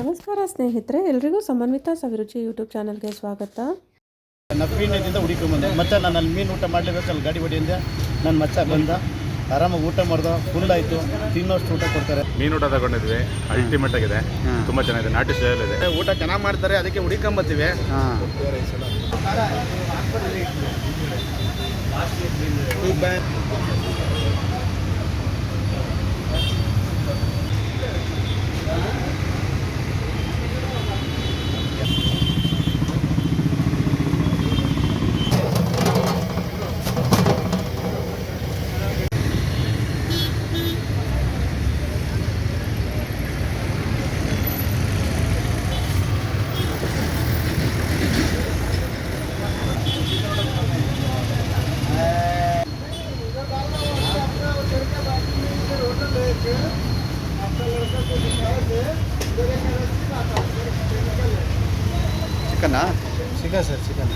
ನಮಸ್ಕಾರ ಸ್ನೇಹಿತರೆ ಎಲ್ರಿಗೂ ಸಮನ್ವಿತ ಸವಿರುಚಿ ಯೂಟ್ಯೂಬ್ ಚಾನಲ್ಗೆ ಸ್ವಾಗತ. ನಪ್ಪೀಣ್ಯದಿಂದ ಹುಡುಕೊಂಬಂದೆ ಮತ್ತೆ ನಾನು ಅಲ್ಲಿ ಮೀನು ಊಟ ಮಾಡಲೇಬೇಕು ಅಲ್ಲಿ ಗಾಡಿ ಹೊಡಿಯಿಂದ ನನ್ನ ಮಚ್ಚ ಬಂದ. ಆರಾಮಾಗಿ ಊಟ ಮಾಡ್ದ. ಫುಲ್ ಆಯಿತು. ತಿನ್ನೋಷ್ಟು ಊಟ ಕೊಡ್ತಾರೆ. ಮೀನು ಊಟ ತಗೊಂಡಿದ್ವಿ. ಅಲ್ಟಿಮೇಟ್ ಆಗಿದೆ. ತುಂಬ ಚೆನ್ನಾಗಿದೆ. ನಾಟಿ ಸ್ಟೈಲ್ ಇದೆ. ಊಟ ಚೆನ್ನಾಗಿ ಮಾಡ್ತಾರೆ. ಅದಕ್ಕೆ ಹುಡುಕೊಂಬತ್ತೀವಿ लड़का को दिखाया थे मेरे ख्याल से आता है ಚಿಕನ್? Sir chicken.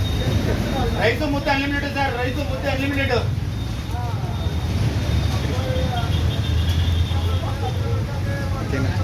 ರೈತು ಮುದ್ದೆ ಅನ್ಲಿಮಿಟೆಡ್ ಸರ್ ರೈತು ಮುದ್ದೆ ಅನ್ಲಿಮಿಟೆಡ್ ಓಕೆನಾ ಮೀನಲ್ಲ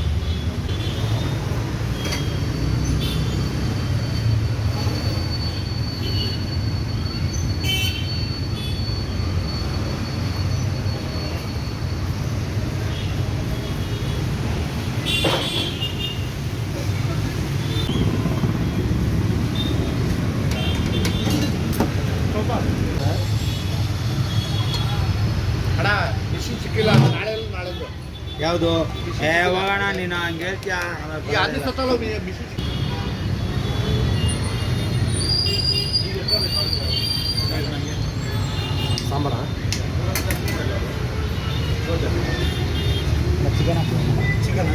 ಬಿಸಿ ಸಿಕ್ಕಿಲ್ಲ ನಾಳೆ ನಾಳೆ ಯಾವುದು? ಏ ಹೋಗೋಣ ನೀನು ಹಂಗೆ ಹೇಳ್ತೀಯ? ಈ ಅಲ್ಲಿ ಸತ್ತಲ್ಲ ಬಿಸಿ ಸಾಂಬಾರ? ಚಿಕನ್? ಚಿಕನ್?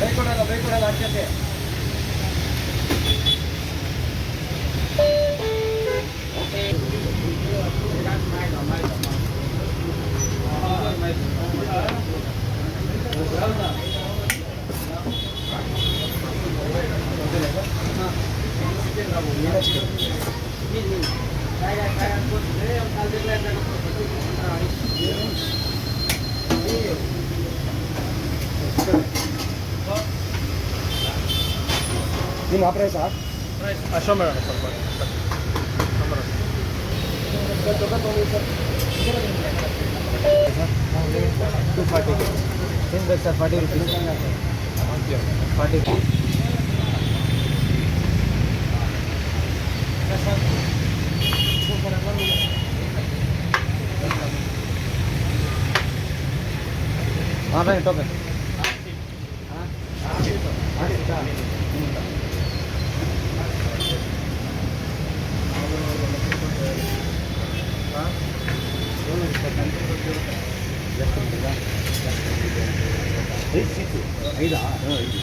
ಬೈಕೊಡಲ್ಲ ಬೈಕೊಡಲ್ಲ ಅಡ್ಜತೆ ನಿಮ್ಮ जी महाप्राय साहब। अश्वमेरण टू फार्टी तीन सर फार्टी रुपीज़ फार्टी हाँ भाई टोकन हाँ। हाँ।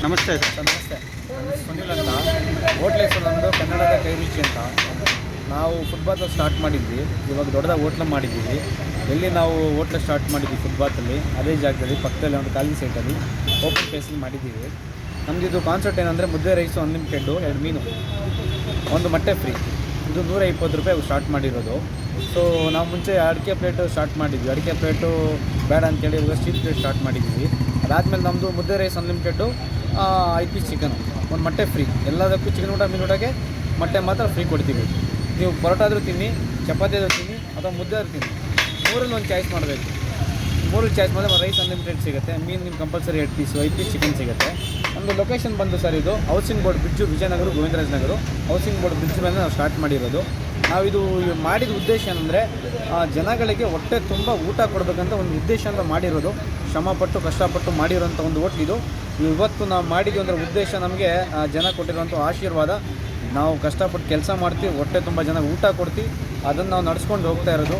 ನಮಸ್ತೆ. ಸರ್ ನಮಸ್ತೆ ಸುನಿಲ್ ಅಂತ ಹೋಟ್ಲ್ ಹೆಸರು ನಮ್ಮದು ಕನ್ನಡದ ಕೈ ರುಚಿ ಅಂತ. ನಾವು ಫುಟ್ಬಾತ್ ಸ್ಟಾರ್ಟ್ ಮಾಡಿದ್ವಿ. ಇವಾಗ ದೊಡ್ಡದಾಗಿ ಹೋಟ್ಲ ಮಾಡಿದ್ದೀವಿ. ಎಲ್ಲಿ ನಾವು ಹೋಟ್ಲ ಸ್ಟಾರ್ಟ್ ಮಾಡಿದ್ವಿ ಫುಟ್ಬಾತಲ್ಲಿ ಅದೇ ಜಾಗದಲ್ಲಿ, ಪಕ್ಕದಲ್ಲಿ ಒಂದು ಖಾಲಿ ಸೈಟಲ್ಲಿ ಓಪನ್ ಪ್ಲೇಸಲ್ಲಿ ಮಾಡಿದ್ದೀವಿ. ನಮ್ಮದು ಕಾನ್ಸರ್ಟ್ ಏನಂದರೆ ಮುದ್ದೆ ರೈಸು ಅನ್ಲಿಮಿಟೆಡ್ಡು ಎರಡು ಮೀನು. ಒಂದು ಮೊಟ್ಟೆ ಫ್ರೀ ಇದು ನೂರ ಇಪ್ಪತ್ತು ರೂಪಾಯಿ ಸ್ಟಾರ್ಟ್ ಮಾಡಿರೋದು. ಸೊ ನಾವು ಮುಂಚೆ ಅಡಿಕೆ ಪ್ಲೇಟು ಸ್ಟಾರ್ಟ್ ಮಾಡಿದ್ವಿ. ಅಡಿಕೆ ಪ್ಲೇಟು ಬೇಡ ಅಂತೇಳಿ ಇವಾಗ ಸ್ಟೀಲ್ ಪ್ಲೇಟ್ ಸ್ಟಾರ್ಟ್ ಮಾಡಿದ್ವಿ. ಅದಾದಮೇಲೆ ನಮ್ಮದು ಮುದ್ದೆ ರೈಸ್ ಅನ್ಲಿಮಿಟೆಡ್ಡು ಐದು ಪೀಸ್ ಚಿಕನ್ ಒಂದು ಮೊಟ್ಟೆ ಫ್ರೀ ಎಲ್ಲದಕ್ಕೂ ಚಿಕನ್ ಊಟ, ಮೀನು ಊಟಕ್ಕೆ ಮೊಟ್ಟೆ ಮಾತ್ರ ಫ್ರೀ ಕೊಡ್ತೀವಿ. ನೀವು ಪರೋಟಾದರೂ ತಿನ್ನಿ ಚಪಾತಿ ಆದರೂ ತಿನ್ನಿ, ಅಥವಾ ಮುದ್ದೆ ಆದರೂ ತಿನ್ನಿ. ಮೂರಲ್ಲಿ ಒಂದು ಚಾಯ್ಸ್ ಮಾಡಬೇಕು. ಮೂರು ಚಾಯ್ಸ್ ಮಾಡಿದ್ರೆ ರೈಸ್ ಅನ್ಲಿಮಿಟೆಡ್ ಸಿಗುತ್ತೆ. ಮೀನು ನಿಮ್ಗೆ ಕಂಪಲ್ಸರಿ ಎರಡು ಪೀಸು ಐದು ಪೀಸ್ ಚಿಕನ್ ಸಿಗುತ್ತೆ. ನಮ್ಮದು ಲೊಕೇಶನ್ ಬಂದು ಸರ್ ಇದು housing board bridge Vijayanagar Govindaraja Nagar housing board bridge ಮೇಲೆ ನಾವು ಸ್ಟಾರ್ಟ್ ಮಾಡಿರೋದು. ನಾವಿದು ಮಾಡಿದ ಉದ್ದೇಶ ಏನಂದರೆ ಜನಗಳಿಗೆ ಹೊಟ್ಟೆ ತುಂಬ ಊಟ ಕೊಡಬೇಕಂತ ಒಂದು ಉದ್ದೇಶ ಅಂತ ಮಾಡಿರೋದು. ಶ್ರಮಪಟ್ಟು, ಕಷ್ಟಪಟ್ಟು ಮಾಡಿರೋಂಥ ಒಂದು ಹೋಟ್ಲ್ ಇದು. ಇವತ್ತು ನಾವು ಮಾಡಿದ್ವಿ ಅಂದರೆ ಉದ್ದೇಶ ನಮಗೆ ಜನ ಕೊಟ್ಟಿರೋಂಥ ಆಶೀರ್ವಾದ. ನಾವು ಕಷ್ಟಪಟ್ಟು ಕೆಲಸ ಮಾಡ್ತೀವಿ, ಹೊಟ್ಟೆ ತುಂಬ ಜನ ಊಟ ಕೊಡ್ತೀವಿ. ಅದನ್ನು ನಾವು ನಡ್ಸ್ಕೊಂಡು ಹೋಗ್ತಾ ಇರೋದು.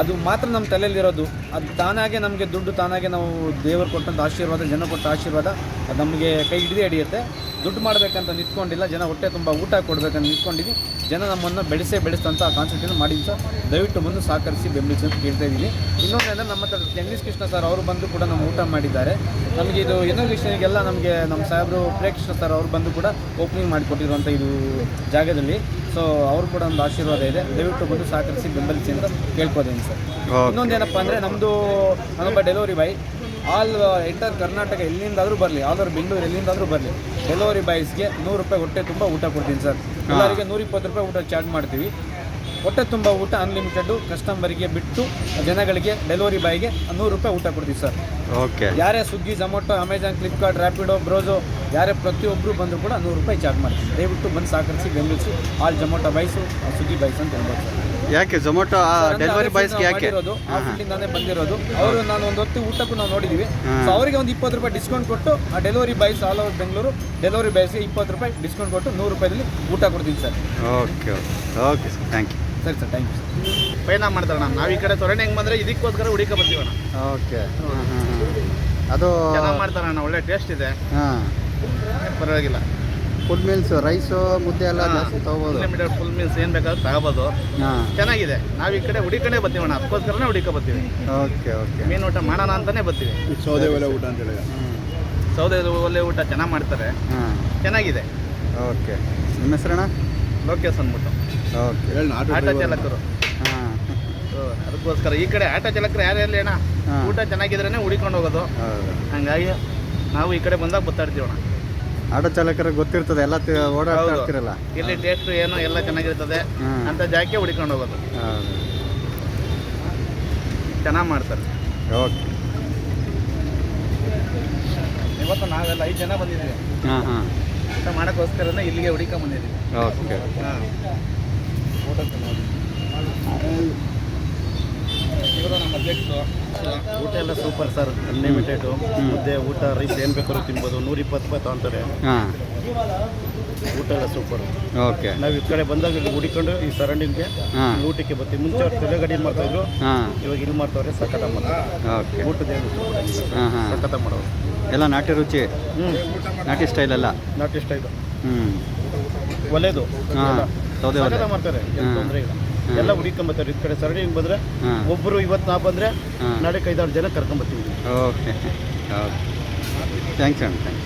ಅದು ಮಾತ್ರ ನಮ್ಮ ತಲೆಯಲ್ಲಿರೋದು. ಅದು ತಾನಾಗೆ ನಮಗೆ ದುಡ್ಡು, ತಾನಾಗೆ ನಾವು ದೇವರು ಕೊಟ್ಟಂಥ ಆಶೀರ್ವಾದ, ಜನ ಕೊಟ್ಟ ಆಶೀರ್ವಾದ, ಅದು ನಮಗೆ ಕೈ ಹಿಡಿದೇ ಹಿಡಿಯುತ್ತೆ. ದುಡ್ಡು ಮಾಡಬೇಕಂತ ನಿಂತ್ಕೊಂಡಿಲ್ಲ, ಜನ ಹೊಟ್ಟೆ ತುಂಬ ಊಟ ಕೊಡಬೇಕಂತ ನಿಂತ್ಕೊಂಡಿದ್ವಿ. ಜನ ನಮ್ಮನ್ನು ಬೆಳೆಸೇ ಬೆಳೆಸ್ತಂಥ ಆ ಕಾನ್ಸೆಪ್ಟನ್ನು ಮಾಡಿದ್ದು ಸರ್. ದಯವಿಟ್ಟು ಬಂದು ಸಹಕರಿಸಿ ಬೆಂಬಲಿಸಿ ಅಂತ ಕೇಳ್ತಾ ಇನ್ನೊಂದು ಇನ್ನೊಂದೇನೆ ನಮ್ಮ ಹತ್ರ ಜಗದೀಶ್ ಕೃಷ್ಣ ಸರ್ ಅವರು ಬಂದು ಕೂಡ ನಮ್ಮ ಊಟ ಮಾಡಿದ್ದಾರೆ. ನಮಗೆ ಇದು ಇನೋವೇಷನ್ಗೆಲ್ಲ ನಮಗೆ ನಮ್ಮ ಸಾಹೇಬರು ಪ್ರೇಕ್ಷಣ ಸರ್ ಅವರು ಬಂದು ಕೂಡ ಓಪನಿಂಗ್ ಮಾಡಿಕೊಟ್ಟಿರುವಂಥ ಇದು ಜಾಗದಲ್ಲಿ. ಸೊ ಅವರು ಕೂಡ ಒಂದು ಆಶೀರ್ವಾದ ಇದೆ. ದಯವಿಟ್ಟು ಬಂದು ಸಹಕರಿಸಿ ಬೆಂಬಲಿಸಿ ಅಂತ ಕೇಳ್ಕೋತೀನಿ ಸರ್. ಇನ್ನೊಂದು ಇನ್ನೊಂದೇನಪ್ಪ ಅಂದರೆ ನಮ್ಮದು ನನ್ನೊಬ್ಬ delivery boy all entire Karnataka ಎಲ್ಲಿಂದಾದರೂ ಬರಲಿ ಆಲ್ ಓವರ್ ಬೆಂಗಳೂರು ಎಲ್ಲಿಂದಾದರೂ ಬರಲಿ. ಡೆಲಿವರಿ ಬಾಯ್ಸ್ಗೆ ನೂರು ರೂಪಾಯಿ ಹೊಟ್ಟೆ ತುಂಬ ಊಟ ಕೊಡ್ತೀನಿ ಸರ್. ಎಲ್ಲರಿಗೆ ನೂರ ಇಪ್ಪತ್ತು ರೂಪಾಯಿ ಊಟ ಚಾರ್ಜ್ ಮಾಡ್ತೀವಿ. ಹೊಟ್ಟೆ ತುಂಬ ಊಟ ಅನ್ಲಿಮಿಟೆಡ್ ಕಸ್ಟಮರಿಗೆ ಬಿಟ್ಟು ಜನಗಳಿಗೆ ಡೆಲಿವರಿ ಬಾಯ್ಗೆ ನೂರು ರೂಪಾಯಿ ಊಟ ಕೊಡ್ತೀವಿ ಸರ್. ಓಕೆ. ಯಾರೇ Swiggy Zomato Amazon Flipkart Rapido ಬ್ರೋಜೋ ಯಾರೇ ಪ್ರತಿಯೊಬ್ಬರು ಬಂದರೂ ಕೂಡ ನೂರು ರೂಪಾಯಿ ಚಾರ್ಜ್ ಮಾಡ್ತೀವಿ. ದಯವಿಟ್ಟು ಬಂದು ಸಹಕರಿಸಿ ಬೆಂಬಲಿಸಿ. All Zomato boys Swiggy boys ಅಂತ ಹೇಳ್ಬೋದು ಸರ್. ಯಾಕೆ ಝೊಮ್ಯಾಟೊ ಡೆಲಿವರಿ ಬಾಯ್ಸ್ ಯಾಕೆ? ಬಂದಿರೋದು. ಅವರು ನಾನು ಒಂದು ಹೊತ್ತು ಊಟಕ್ಕೂ ನಾವು ನೋಡಿದೀವಿ. ಸೊ ಅವರಿಗೆ ಒಂದು ಇಪ್ಪತ್ತು ರೂಪಾಯಿ ಡಿಸ್ಕೌಂಟ್ ಕೊಟ್ಟು ಆ delivery boys all over Bengaluru delivery ಬಾಯ್ಸ್ಗೆ ಇಪ್ಪತ್ತು ರೂಪಾಯಿ ಡಿಸ್ಕೌಂಟ್ ಕೊಟ್ಟು ನೂರು ರೂಪಾಯಿದಲ್ಲಿ ಊಟ ಕೊಡ್ತೀನಿ sir. Okay okay okay sir thank you ಸರಿ ಸರ್ ಥ್ಯಾಂಕ್ ಯು ಪಯಣ ಮಾಡ್ತಾರಣ್ಣ. ನಾವು ಈ ಕಡೆ ತೊರಣೆ ಹೆಂಗೆ ಬಂದರೆ ಇದಕ್ಕೋಸ್ಕರ ಹುಡುಕ ಬರ್ತೀವಣ್ಣ. ಓಕೆ ಅದು ಚೆನ್ನಾಗಿ ಮಾಡ್ತಾರಣ್ಣ. ಒಳ್ಳೆ ಟೇಸ್ಟ್ ಇದೆ. ಹಾಂ. ಪರವಾಗಿಲ್ಲ. ಫುಡ್ ಮೀಲ್ಸ್ ರೈಸು ಮುದ್ದೆ ಎಲ್ಲ ಜಾಸ್ತಿ ತೊಗೋಬೋದು. ಫುಲ್ ಮೀಲ್ಸ್ ಏನು ಬೇಕಾದ್ರೂ ತಗೋಬಹುದು ಹಾಂ. ಚೆನ್ನಾಗಿದೆ. ನಾವು ಈ ಕಡೆ ಹುಡಿಕೊಂಡೇ ಬರ್ತೀವಿ ಅಣ್ಣ. ಅದಕ್ಕೋಸ್ಕರನೇ ಹುಡುಕ ಬರ್ತೀವಿ. Okay okay. ಮೀನು ಊಟ ಮಾಡೋಣ ಅಂತಲೇ ಬರ್ತೀವಿ. ಸೌದೆ ಒಲೆ ಊಟ ಅಂತ ಹೇಳಿ ಸೌದೆ ಒಲೆ ಊಟ ಚೆನ್ನಾಗಿ ಮಾಡ್ತಾರೆ. ಹಾಂ. ಚೆನ್ನಾಗಿದೆ. ಓಕೆ. ನಿಮ್ಮ ಹೆಸರಣ್ಣ? ಲೋಕೇಶ್ ಅಂದ್ಬಿಟ್ಟು. ಓಕೆ. ಆಟೋ ಚಾಲಕರು. ಹಾಂ. ಅದಕ್ಕೋಸ್ಕರ ಈ ಕಡೆ ಆಟೋ ಚಾಲಕರು ಯಾರು ಇರಲಿ ಅಣ್ಣ. ಊಟ ಚೆನ್ನಾಗಿದ್ರೇ ಹುಡಿಕೊಂಡು ಹೋಗೋದು. ಹಂಗಾಗಿ ನಾವು ಈ ಕಡೆ ಬಂದಾಗ ಗೊತ್ತಾಡ್ತೀವಣ್ಣ ಆಟೋ ಚಾಲಕರ ಗೊತ್ತಿರ್ತದೆ ಎಲ್ಲ ತಿ- ಓಡಾಡ್ತಾ ಹೌದು. ಇರ್ತಿರಲ್ಲ. ಇಲ್ಲಿ ಟೇಸ್ಟ್ ಏನು ಎಲ್ಲ ಚೆನ್ನಾಗಿರ್ತದೆ ಹ್ಮ್. ಅಂತ ಜಾಕೆ ಹುಡಿಕೊಂಡು ಹೋಗೋದು. ಚೆನ್ನಾಗಿ ಮಾಡ್ತಾರೆ. ಓಕೆ. ಇವತ್ತು ನಾವೆಲ್ಲ ಐದು ಜನ ಬಂದಿದ್ದೀವಿ. ಹಾಂ ಹಾಂ. ಊಟ ಮಾಡೋಕ್ಕೋಸ್ಕರನೇ ಇಲ್ಲಿಗೆ ಹುಡಿಕೊಂಡ್ ಬಂದಿದ್ದೀವಿ. ಓಕೆ. ಹಾಂ. ಊಟ ಎಲ್ಲ ಸೂಪರ್ ಸರ್ ಅನ್ಲಿಮಿಟೆಡು ಮುದ್ದೆ ಊಟ ರೈಸ್ ಏನು ಬೇಕಾದ್ರೂ ತಿನ್ಬೋದು. ನೂರ ಇಪ್ಪತ್ತು ರೂಪಾಯಿ ತೊಗೊಂತಾರೆ. ಹಾಂ. ಊಟ ಎಲ್ಲ ಸೂಪರ್ ಓಕೆ ನಾವು ಈ ಕಡೆ ಬಂದಾಗ ಇಲ್ಲಿ ಹುಡಿಕೊಂಡು ಈ ಸರೌಂಡಿಂಗ್ಗೆ ಹಾಂ. ಊಟಕ್ಕೆ ಬರ್ತೀವಿ. ಮುಂಚೆ ಅವ್ರು ತೆಲೆಗಡಿ ಮಾಡ್ತಾಯಿದ್ರು ಹಾಂ. ಇವಾಗ ಇಲ್ಲಿ ಮಾಡ್ತಾವ್ರೆ ಸಕಟ ಮಾಡ್ತಾರೆ ಓಕೆ ಊಟದ ಏನು ಹಾಂ ಹಾಂ. ಸಖತ ಮಾಡೋರು ಎಲ್ಲ ನಾಟಿ ರುಚಿ? ಹ್ಞೂ ನಾಟಿ ಸ್ಟೈಲ್ ಎಲ್ಲ ನಾಟಿ ಸ್ಟೈಲ್ ಹ್ಮ್. ಹ್ಞೂ ಒಲೆದು. ಹಾಂ. ಸೌದೆ ಒಲೆ. ಮಾಡ್ತಾರೆ. ತೊಂದರೆ ಇಲ್ಲ. ಎಲ್ಲ ಹುಡಿಕೊಂಬತ್ತಾರೆ. ಈ ಕಡೆ ಸರಣಿ ಬಂದರೆ ಹಾಂ. ಒಬ್ಬರು ಇವತ್ತು ನಾ ಬಂದರೆ ನಾಳೆ ಐದಾರು ಜನ ಕರ್ಕೊಂಬತ್ತೀವಿ. ಓಕೆ. ಓಕೆ ಥ್ಯಾಂಕ್ಸ್ ಅಣ್ಣ ಥ್ಯಾಂಕ್ಸ್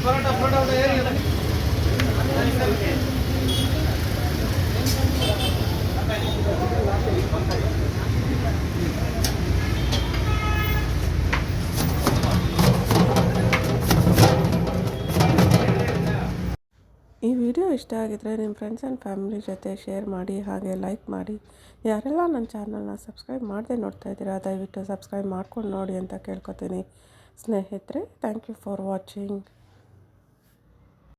ಈ ವಿಡಿಯೋ ಇಷ್ಟ ಆಗಿದ್ರೆ ನಿಮ್ಮ ಫ್ರೆಂಡ್ಸ್ ಆ್ಯಂಡ್ ಫ್ಯಾಮಿಲಿ ಜೊತೆ ಶೇರ್ ಮಾಡಿ, ಹಾಗೆ ಲೈಕ್ ಮಾಡಿ. ಯಾರೆಲ್ಲ ನನ್ನ ಚಾನಲ್ನ ಸಬ್ಸ್ಕ್ರೈಬ್ ಮಾಡದೆ ನೋಡ್ತಾ ಇದ್ದೀರಾ, ದಯವಿಟ್ಟು ಸಬ್ಸ್ಕ್ರೈಬ್ ಮಾಡ್ಕೊಂಡು ನೋಡಿ ಅಂತ ಕೇಳ್ಕೊತೀನಿ. ಸ್ನೇಹಿತರೆ ಥ್ಯಾಂಕ್ ಯು ಫಾರ್ ವಾಚಿಂಗ್